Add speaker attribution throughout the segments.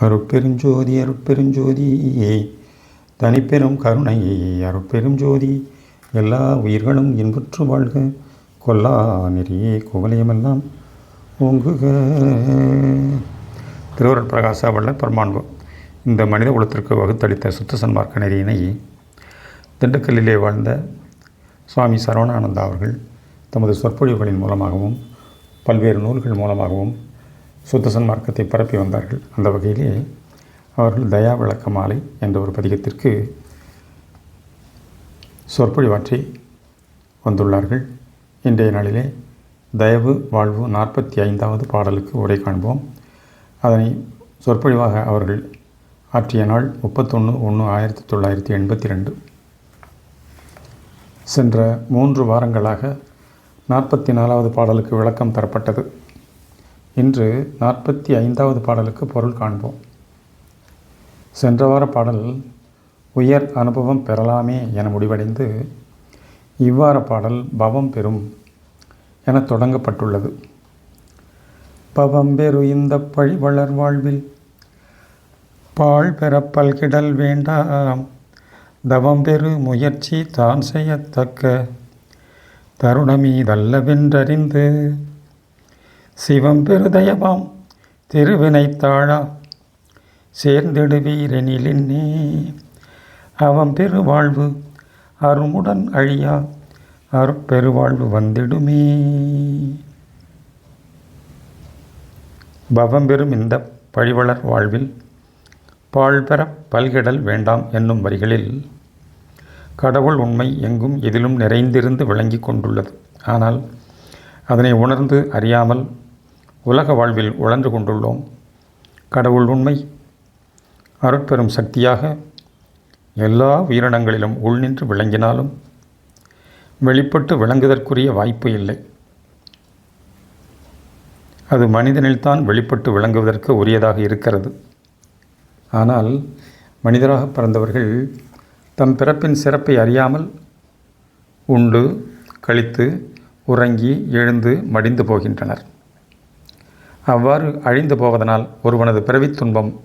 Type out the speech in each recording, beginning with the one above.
Speaker 1: அருட்பெருஞ்சோதி அருட்பெருஞ்சோதி தனிப்பெரும் கருணை அருப்பெருஞ்சோதி எல்லா உயிர்களும் இன்புற்று வாழ்க. கொல்லா நெறியே குவலயமெல்லாம் ஓங்குக. திருவருட் பிரகாச வள்ளல் பரமாண்பு இந்த மனித குலத்திற்கு வகுத்தளித்த சுத்த சன்மார்க்க நெறியினை திண்டுக்கல்லிலே வாழ்ந்த சுவாமி சரவணானந்தா அவர்கள் தமது சொற்பொழிவுகளின் மூலமாகவும் பல்வேறு நூல்கள் மூலமாகவும் சுத்த சன்மார்க்கத்தை பரப்பி வந்தார்கள். அந்த வகையிலே அவர்கள் தயா விளக்க மாலை என்ற ஒரு பதிகத்திற்கு சொற்பொழிவாற்றி வந்துள்ளார்கள். இன்றைய நாளிலே தயவு வாழ்வு நாற்பத்தி ஐந்தாவது பாடலுக்கு உரை காண்போம். அதனை சொற்பொழிவாக அவர்கள் ஆற்றிய நாள் முப்பத்தொன்று ஒன்று ஆயிரத்தி தொள்ளாயிரத்தி எண்பத்தி ரெண்டு. சென்ற மூன்று வாரங்களாக நாற்பத்தி நாலாவது பாடலுக்கு விளக்கம் தரப்பட்டது. இன்று நாற்பத்தி ஐந்தாவது பாடலுக்கு பொருள் காண்போம். சென்ற வார பாடல் உயர் அனுபவம் பெறலாமே என முடிவடைந்து இவ்வார பாடல் பவம் பெறும் என தொடங்கப்பட்டுள்ளது. பவம் பெறு இந்த பழிவளர் வாழ்வில் பால் பெற பல்கிடல் வேண்டாம். தவம் பெறு முயற்சி தான் செய்யத்தக்க தருணமீதல்லவென்றறிந்து சிவம் பெருதயவாம் திருவினைத்தாழா சேர்ந்திடுவீரெனிலின்னே அவம் பெருவாழ்வு அருமுடன் அழியா அருட்பெருவாழ்வு வந்திடுமே. பவம் பெறும் இந்த பழிவளர் வாழ்வில் பாழ்பெற பல்கிடல் வேண்டாம் என்னும் வரிகளில் கடவுள் உண்மை எங்கும் எதிலும் நிறைந்திருந்து விளங்கி கொண்டுள்ளது. ஆனால் அதனை உணர்ந்து அறியாமல் உலக வாழ்வில் உழன்று கொண்டுள்ளோம். கடவுள் உண்மை அருட்பெரும் சக்தியாக எல்லா உயிரினங்களிலும் உள்நின்று விளங்கினாலும் வெளிப்பட்டு விளங்குவதற்குரிய வாய்ப்பு இல்லை. அது மனிதனில்தான் வெளிப்பட்டு விளங்குவதற்கு உரியதாக இருக்கிறது. ஆனால் மனிதராக பிறந்தவர்கள் தம் பிறப்பின் சிறப்பை அறியாமல் உண்டு கழித்து உறங்கி எழுந்து மடிந்து போகின்றனர். அவ்வாறு அழிந்து போவதனால் ஒருவனது பிறவித் துன்பம்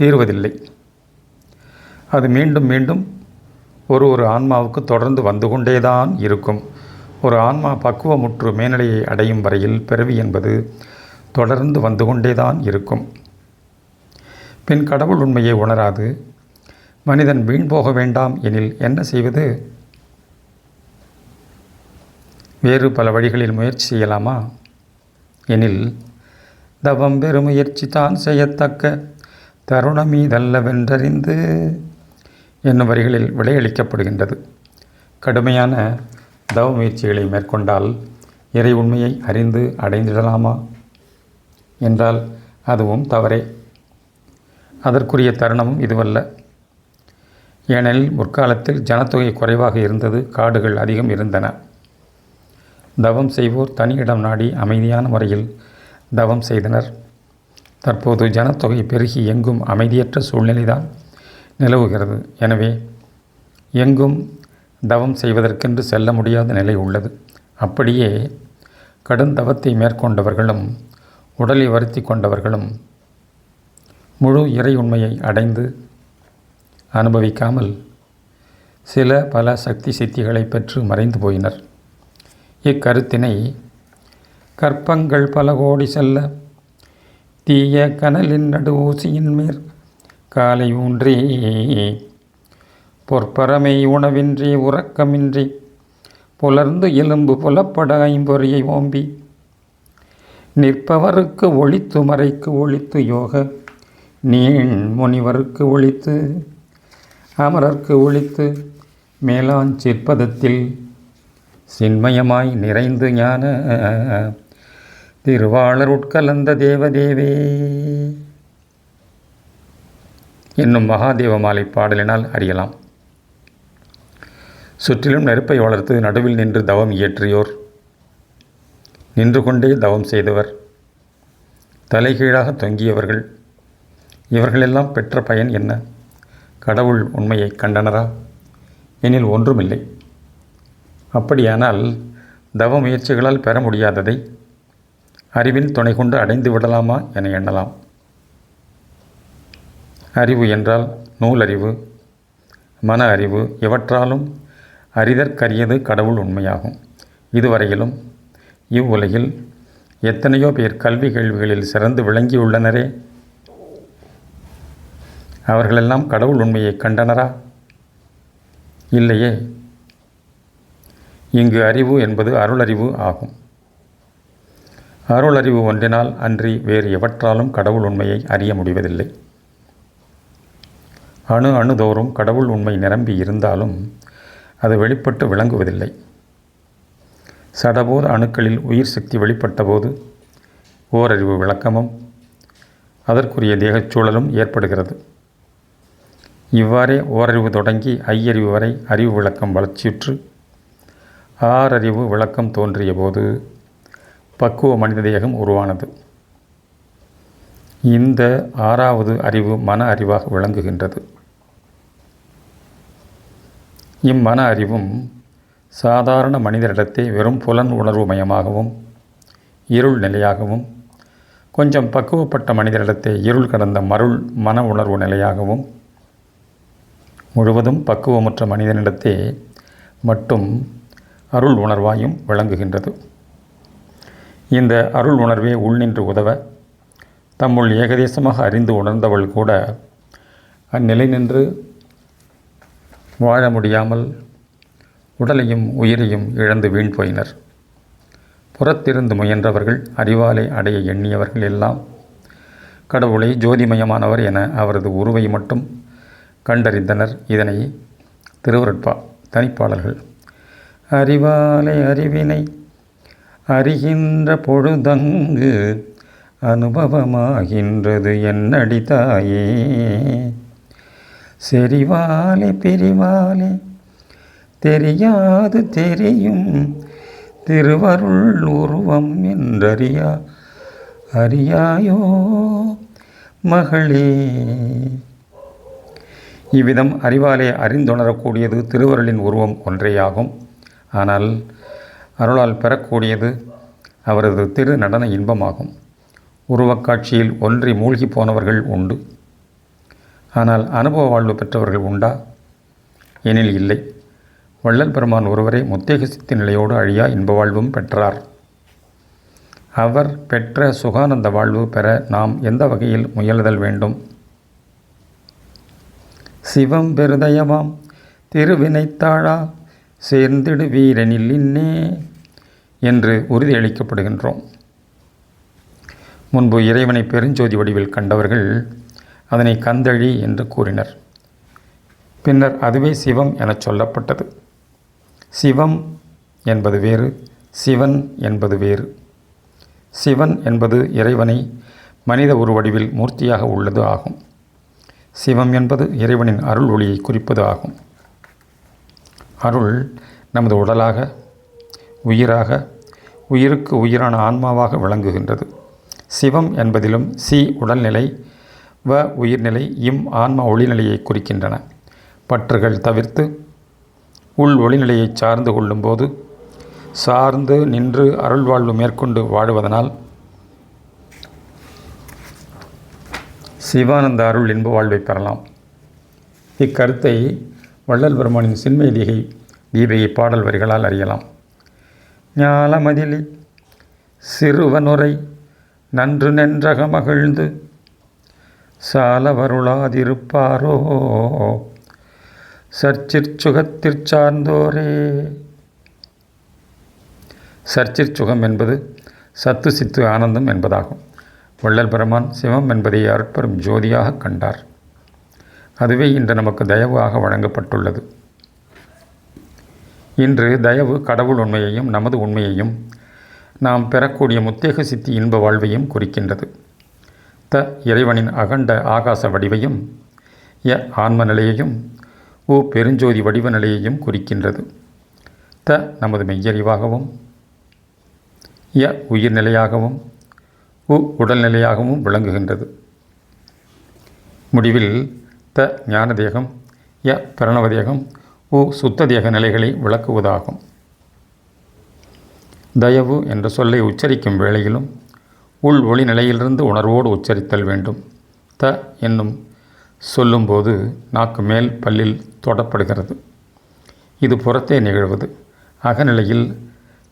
Speaker 1: தீர்வதில்லை. அது மீண்டும் மீண்டும் ஒரு ஒரு ஆன்மாவுக்கு தொடர்ந்து வந்து கொண்டேதான் இருக்கும். ஒரு ஆன்மா பக்குவமுற்று மேல்நிலையை அடையும் வரையில் பிறவி என்பது தொடர்ந்து வந்து கொண்டேதான் இருக்கும். பின் கடவுள் உண்மையை உணராது. மனிதன் வீண் போக வேண்டாம் எனில் என்ன செய்வது? வேறு பல வழிகளில் முயற்சி செய்யலாமா? எனில் தவம் பெருமுயற்சி தான் செய்யத்தக்க. தருணம் இதல்லவென்றறிந்து என்னும் வரிகளில் விடையளிக்கப்படுகின்றது. கடுமையான தவ முயற்சிகளை மேற்கொண்டால் இறை உண்மையை அறிந்து அடைந்திடலாமா? என்றால் அதுவும் தவறே. அதற்குரிய தருணமும் இதுவல்ல. ஏனெனில் முற்காலத்தில் ஜனத்தொகை குறைவாக இருந்தது காடுகள் அதிகம் இருந்தன. தவம் செய்வோர் தனி இடம் நாடி அமைதியான முறையில் தவம் செய்தனர். தற்போது ஜனத்தொகை பெருகி எங்கும் அமைதியற்ற சூழ்நிலைதான் நிலவுகிறது. எனவே எங்கும் தவம் செய்வதற்கென்று செல்ல முடியாத நிலை உள்ளது. அப்படியே கடுந்தவத்தை மேற்கொண்டவர்களும் உடலை வருத்தி கொண்டவர்களும் முழு இறை உண்மையை அடைந்து அனுபவிக்காமல் சில பல சக்தி சித்திகளை பெற்று மறைந்து போயினர். இக்கருத்தினை கற்பங்கள் பல கோடி செல்ல தீய கனலின் நடு ஊசியின் மேற் காலை ஊன்றி பொற்பரமை உணவின்றி உறக்கமின்றி புலர்ந்து எலும்பு புலப்பட ஐம்பொறியை ஓம்பி நிற்பவருக்கு ஒழித்து மறைக்கு ஒழித்து யோக நீண் முனிவருக்கு ஒழித்து அமரர்க்கு ஒழித்து மேலாஞ்சிற்பதத்தில் சின்மயமாய் நிறைந்து ஞான திருவாளர் உட்கலந்த தேவதேவே. என்னும் மகாதேவ மாலை பாடலினால் அறியலாம். சுற்றிலும் நெருப்பை வளர்த்து நடுவில் நின்று தவம் இயற்றியோர். நின்று கொண்டே தவம் செய்தவர். தலைகீழாக தொங்கியவர்கள். இவர்களெல்லாம் பெற்ற பயன் என்ன? கடவுள் உண்மையை கண்டனரா? எனில் ஒன்றுமில்லை. அப்படியானால் தவ முயற்சிகளால் பெற முடியாததை அறிவின் துணை கொண்டு அடைந்து விடலாமா என எண்ணலாம். அறிவு என்றால் நூலறிவு மன அறிவு இவற்றாலும் அறிதற்கரியது கடவுள் உண்மையாகும். இதுவரையிலும் இவ்வுலகில் எத்தனையோ பேர் கல்வி கேள்விகளில் சிறந்து விளங்கியுள்ளனரே? அவர்களெல்லாம் கடவுள் உண்மையை கண்டனரா? இல்லையே. இங்கு அறிவு என்பது அருளறிவு ஆகும். அருளறிவு ஒன்றினால் அன்றி வேறு எவற்றாலும் கடவுள் உண்மையை அறிய முடிவதில்லை. அணு அணுதோறும் கடவுள் உண்மை நிரம்பி இருந்தாலும் அது வெளிப்பட்டு விளங்குவதில்லை. சடபோத அணுக்களில் உயிர் சக்தி வெளிப்பட்டபோது ஓரறிவு விளக்கமும் அதற்குரிய தேகச்சூழலும் ஏற்படுகிறது. இவ்வாறே ஓரறிவு தொடங்கி ஐயறிவு வரை அறிவு விளக்கம் வளர்ச்சியுற்று ஆறறிவு விளக்கம் தோன்றிய போது பக்குவ மனித தேகம் உருவானது. இந்த ஆறாவது அறிவு மன அறிவாக விளங்குகின்றது. இம்மன அறிவும் சாதாரண மனிதரிடத்தை வெறும் புலன் உணர்வு மயமாகவும் இருள் நிலையாகவும் கொஞ்சம் பக்குவப்பட்ட மனிதரிடத்தை இருள் கடந்த மருள் மன உணர்வு நிலையாகவும் முழுவதும் பக்குவமற்ற மனிதனிடத்தே மட்டும் அருள் உணர்வாயும் விளங்குகின்றது. இந்த அருள் உணர்வே உள்நின்று உதவ தம்முள் ஏகதேசமாக அறிந்து உணர்ந்தவள் கூட அந்நிலை நின்று வாழ முடியாமல் உடலையும் உயிரையும் இழந்து வீண் போயினர். புறத்திருந்து முயன்றவர்கள் அறிவாலை அடைய எண்ணியவர்கள் எல்லாம் கடவுளை ஜோதிமயமானவர் என அவரது உருவை மட்டும் கண்டறிந்தனர். இதனை திருவருட்பா தனிப்பாளர்கள் அறிவாலை அறிவினை அறிகின்ற பொழுதங்கு அனுபவமாகின்றது என்னடி தாயே. செறிவாலே பிரிவாலே தெரியாது தெரியும் திருவருள் உருவம் என்றறியா அறியாயோ மகளே. இவ்விதம் அறிவாலே அறிந்துணரக்கூடியது திருவருளின் உருவம் ஒன்றேயாகும். ஆனால் அருளால் பெறக்கூடியது அவரது திரு நடன இன்பமாகும். உருவக்காட்சியில் ஒன்றி மூழ்கி போனவர்கள் உண்டு. ஆனால் அனுபவ வாழ்வு பெற்றவர்கள் உண்டா? எனில் இல்லை. வள்ளல் பெருமான் ஒருவரே முத்தேக சித்தி நிலையோடு அழியா இன்ப வாழ்வும் பெற்றார். அவர் பெற்ற சுகானந்த வாழ்வு பெற நாம் எந்த வகையில் முயலுதல் வேண்டும்? சிவம் பெருதயமாம் திருவினைத்தாழா சேர்ந்திடு வீரனில் இன்னே என்று உறுதியளிக்கப்படுகின்றோம். முன்பு இறைவனை பெருஞ்சோதி வடிவில் கண்டவர்கள் அதனை கந்தழி என்று கூறினர். பின்னர் அதுவே சிவம் எனச் சொல்லப்பட்டது. சிவம் என்பது வேறு சிவன் என்பது வேறு. சிவன் என்பது இறைவனை மனித உருவடிவில் மூர்த்தியாக உள்ளது ஆகும். சிவம் என்பது இறைவனின் அருள் ஒளியை குறிப்பது ஆகும். அருள் நமது உடலாக உயிராக உயிருக்கு உயிரான ஆன்மாவாக விளங்குகின்றது. சிவம் என்பதிலும் சி உடல்நிலை வ உயிர்நிலை இம் ஆன்ம ஒளிநிலையை குறிக்கின்றன. பற்றுகள் தவிர்த்து உள் ஒளிநிலையை சார்ந்து கொள்ளும்போது சார்ந்து நின்று அருள்வாழ்வு மேற்கொண்டு வாழுவதனால் சிவானந்த அருள் இன்ப வாழ்வை பெறலாம். இக்கருத்தை வள்ளல் பெருமானின் சின்மை தீகை தீபையை பாடல் வரிகளால் அறியலாம். ஞாலமதிலி சிறுவனுரை நன்று நென்றக மகிழ்ந்து சாலவருளாதிருப்பாரோ? சர்ச்சிற்சுகத்திற் சார்ந்தோரே. சர்ச்சிற்சுகம் என்பது சத்து சித்து ஆனந்தம் என்பதாகும். வள்ளல் பெருமான் சிவம் என்பதை அருட்பெரும் ஜோதியாக கண்டார். அதுவே இன்று நமக்கு தயவாக வழங்கப்பட்டுள்ளது. இன்று தயவு கடவுள் உண்மையையும் நமது உண்மையையும் நாம் பெறக்கூடிய முத்தேக சித்தி இன்ப வாழ்வையும் குறிக்கின்றது. த இறைவனின் அகண்ட ஆகாச வடிவையும் ய ஆன்ம நிலையையும் உ பெருஞ்சோதி வடிவ நிலையையும் குறிக்கின்றது. த நமது மெய்யறிவாகவும் ய உயிர்நிலையாகவும் உ உடல்நிலையாகவும் விளங்குகின்றது. முடிவில் த ஞான தேகம் ய பிரணவ தேகம் உ சுத்ததியக நிலைகளை விளக்குவதாகும். தயவு என்ற சொல்லை உச்சரிக்கும் வேளையிலும் உள் ஒளி நிலையிலிருந்து உணர்வோடு உச்சரித்தல் வேண்டும். த என்னும் சொல்லும்போது நாக்கு மேல் பல்லில் தொடப்படுகிறது. இது புறத்தே நிகழ்வது. அகநிலையில்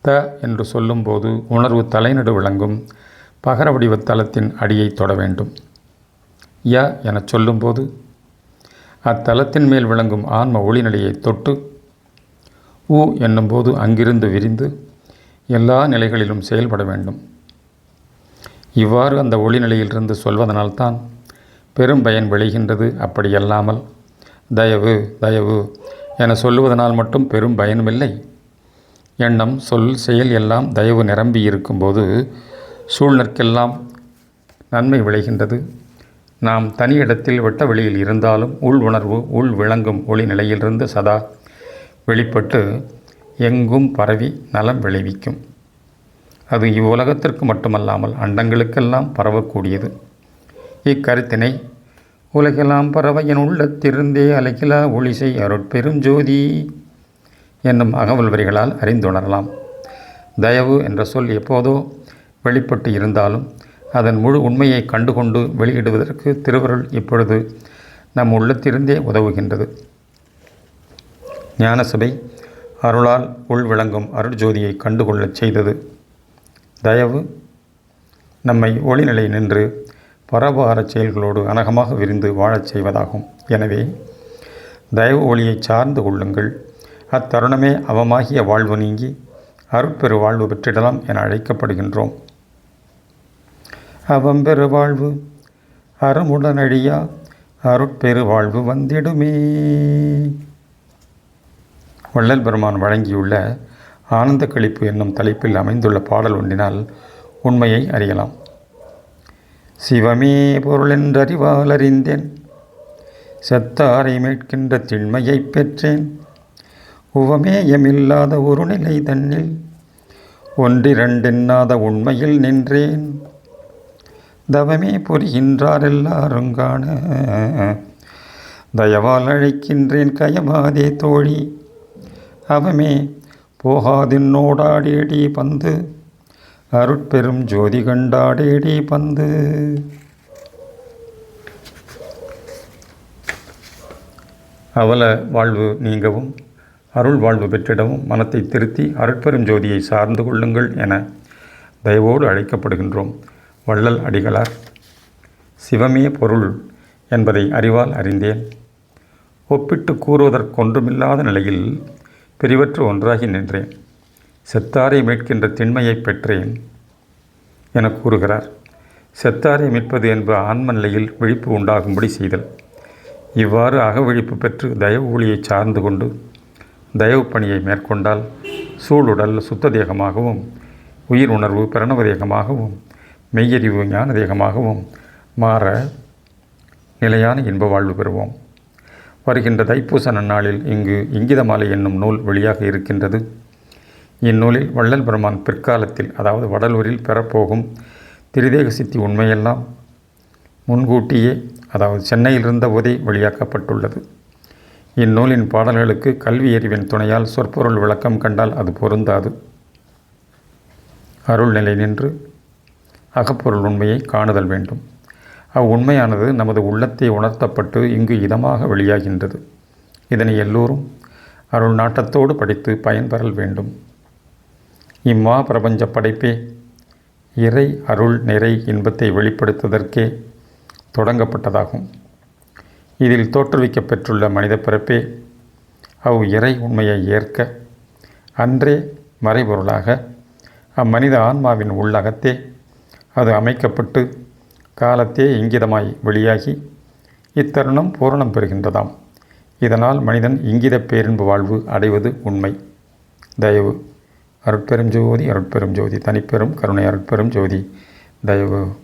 Speaker 1: த என்று சொல்லும்போது உணர்வு தலைநடு விளங்கும். பகர வடிவ தளத்தின் அடியை தொட வேண்டும். ய எனச் சொல்லும்போது அத்தலத்தின் மேல் விளங்கும் ஆன்ம ஒளிநிலையை தொட்டு உ என்னும்போது அங்கிருந்து விரிந்து எல்லா நிலைகளிலும் செயல்பட வேண்டும். இவ்வாறு அந்த ஒளிநிலையிலிருந்து சொல்வதனால்தான் பெரும் பயன் விளைகின்றது. அப்படியல்லாமல் தயவு தயவு என சொல்லுவதனால் மட்டும் பெரும் பயனுமில்லை. எண்ணம் சொல் செயல் எல்லாம் தயவு நிரம்பி இருக்கும்போது சூழ்நிற்கெல்லாம் நன்மை விளைகின்றது. நாம் தனி இடத்தில் வெட்ட வெளியில் இருந்தாலும் உள் உணர்வு உள் விளங்கும் ஒளி நிலையிலிருந்து சதா வெளிப்பட்டு எங்கும் பரவி நலம் விளைவிக்கும். அது இவ்வுலகத்திற்கு மட்டுமல்லாமல் அண்டங்களுக்கெல்லாம் பரவக்கூடியது. இக்கருத்தினை உலகெல்லாம் பரவ என் உள்ளத்திருந்தே அலகிலா ஒளிசை அருட்பெரும் ஜோதி என்னும் அகவல் வரிகளால் அறிந்துணரலாம். தயவு என்ற சொல் எப்போதோ வெளிப்பட்டு இருந்தாலும் அதன் முழு உண்மையை கண்டுகொண்டு வெளியிடுவதற்கு திருவருள் இப்பொழுது நம் உள்ளத்திலிருந்தே உதவுகின்றது. ஞானசபை அருளால் உள் விளங்கும் அருட்ஜோதியை கண்டுகொள்ளச் செய்தது. தயவு நம்மை ஒளிநிலை நின்று பரபாரச் செயல்களோடு அனகமாக விரிந்து வாழச் செய்வதாகும். எனவே தயவு ஒளியை சார்ந்து கொள்ளுங்கள். அத்தருணமே அவமாகிய வாழ்வு நீங்கி அருட்பெரு வாழ்வு பெற்றிடலாம் என அழைக்கப்படுகின்றோம். அவம்பெரு வாழ்வு அறமுடனடியா அருட்பெரு வாழ்வு வந்திடுமே. வள்ளல் பெருமான் வழங்கியுள்ள ஆனந்த கழிப்பு என்னும் தலைப்பில் அமைந்துள்ள பாடல் ஒன்றினால் உண்மையை அறியலாம். சிவமே பொருளென்றறிவால் அறிந்தேன் செத்தாரை மீட்கின்ற திண்மையைப் பெற்றேன். உவமேயமில்லாத ஒரு நிலை தன்னில் ஒன்றிரண்டென்னாத உண்மையில் நின்றேன். தவமே புரிகின்றார் எல்லாரும் காண. தயவால் அழைக்கின்றேன் கயமாதே தோழி. அவமே போகாதின்னோடாடேடி பந்து. அருட்பெரும் ஜோதி கண்டாடேடி பந்து. அவல வாழ்வு நீங்கவும் அருள் வாழ்வு பெற்றிடவும் மனத்தை திருத்தி அருட்பெரும் ஜோதியை சார்ந்து கொள்ளுங்கள் என தயவோடு அழைக்கப்படுகின்றோம். வள்ளல் அடிகளார். சிவமே பொருள் என்பதை அறிவால் அறிந்தேன். ஒப்பிட்டு கூறுவதற்கொன்றுமில்லாத நிலையில் பிரிவற்று ஒன்றாகி நின்றேன். செத்தாரை மீட்கின்ற திண்மையை பெற்றேன் என கூறுகிறார். செத்தாரை மீட்பது என்ப ஆன்ம நிலையில் விழிப்பு உண்டாகும்படி செய்தல். இவ்வாறு அகவிழிப்பு பெற்று தயவு ஒளியை சார்ந்து கொண்டு தயவு பணியை மேற்கொண்டால் சூழுடல் சுத்த தேகமாகவும் உயிர் உணர்வு பிரணவ தேகமாகவும் மெய்யறிவு ஞான தேகமாகவும் மாற நிலையான இன்ப வாழ்வு பெறுவோம். வருகின்ற தைப்பூச நன்னாளில் இங்கு இங்கிதமாலை என்னும் நூல் வெளியாக இருக்கின்றது. இந்நூலில் வள்ளல் பெருமான் பிற்காலத்தில் அதாவது வடலூரில் பெறப்போகும் திரிதேக சித்தி உண்மையெல்லாம் முன்கூட்டியே அதாவது சென்னையில் இருந்தபோதே வெளியாக்கப்பட்டுள்ளது. இந்நூலின் பாடல்களுக்கு கல்வி அறிவின் துணையால் சொற்பொருள் விளக்கம் கண்டால் அது பொருந்தாது. அருள் நிலை நின்று அகப்பொருள் உண்மையை காணுதல் வேண்டும். அவ்வுண்மையானது நமது உள்ளத்தை உணர்த்தப்பட்டு இங்கு இதமாக வெளியாகின்றது. இதனை எல்லோரும் அருள் நாட்டத்தோடு படித்து பயன்பெறல் வேண்டும். இம்மா பிரபஞ்ச படைப்பே இறை அருள் நிறை இன்பத்தை வெளிப்படுத்துவதற்கே தொடங்கப்பட்டதாகும். இதில் தோற்றுவிக்கப் பெற்றுள்ள மனித பிறப்பே அவ் இறை உண்மையை ஏற்க அன்றே மறைபொருளாக அம்மனித ஆன்மாவின் உள்ளகத்தே அது அமைக்கப்பட்டு காலத்தே இங்கிதமாய் வெளியாகி இத்தருணம் பூரணம் பெறுகின்றதாம். இதனால் மனிதன் இங்கித பேரின்பு வாழ்வு அடைவது உண்மை. தயவு. அருட்பெரும் ஜோதி அருட்பெரும் ஜோதி தனிப்பெரும் கருணை அருட்பெரும் ஜோதி. தயவு.